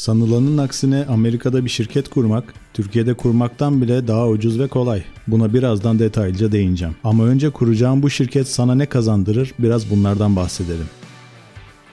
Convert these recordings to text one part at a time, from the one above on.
Sanılanın aksine Amerika'da bir şirket kurmak, Türkiye'de kurmaktan bile daha ucuz ve kolay. Buna birazdan detaylıca değineceğim. Ama önce kuracağım bu şirket sana ne kazandırır biraz bunlardan bahsedelim.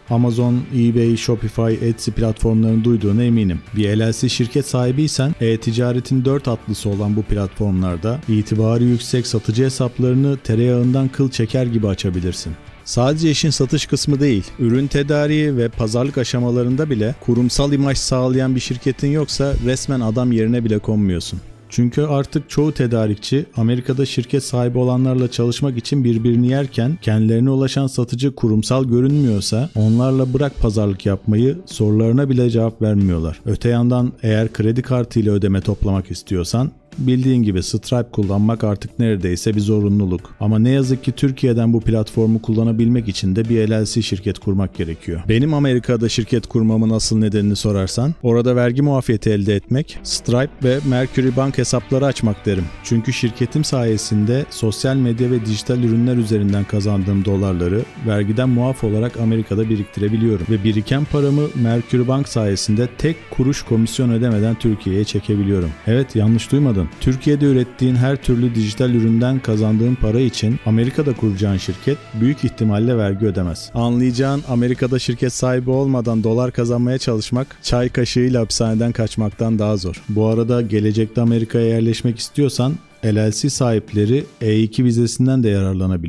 Amazon, eBay, Shopify, Etsy platformlarını duyduğuna eminim. Bir LLC şirket sahibiysen e-ticaretin dört atlısı olan bu platformlarda itibarı yüksek satıcı hesaplarını tereyağından kıl çeker gibi açabilirsin. Sadece işin satış kısmı değil, ürün tedariği ve pazarlık aşamalarında bile kurumsal imaj sağlayan bir şirketin yoksa resmen adam yerine bile konmuyorsun. Çünkü artık çoğu tedarikçi Amerika'da şirket sahibi olanlarla çalışmak için birbirini yerken kendilerine ulaşan satıcı kurumsal görünmüyorsa onlarla bırak pazarlık yapmayı sorularına bile cevap vermiyorlar. Öte yandan eğer kredi kartı ile ödeme toplamak istiyorsan Bildiğin gibi Stripe kullanmak artık neredeyse bir zorunluluk. Ama ne yazık ki Türkiye'den bu platformu kullanabilmek için de bir LLC şirket kurmak gerekiyor. Benim Amerika'da şirket kurmamın asıl nedenini sorarsan, orada vergi muafiyeti elde etmek, Stripe ve Mercury Bank hesapları açmak derim. Çünkü şirketim sayesinde sosyal medya ve dijital ürünler üzerinden kazandığım dolarları vergiden muaf olarak Amerika'da biriktirebiliyorum. Ve biriken paramı Mercury Bank sayesinde tek kuruş komisyon ödemeden Türkiye'ye çekebiliyorum. Evet yanlış duymadın. Türkiye'de ürettiğin her türlü dijital üründen kazandığın para için Amerika'da kuracağın şirket büyük ihtimalle vergi ödemez. Anlayacağın Amerika'da şirket sahibi olmadan dolar kazanmaya çalışmak çay kaşığıyla hapishaneden kaçmaktan daha zor. Bu arada gelecekte Amerika'ya yerleşmek istiyorsan LLC sahipleri E2 vizesinden de yararlanabiliyor.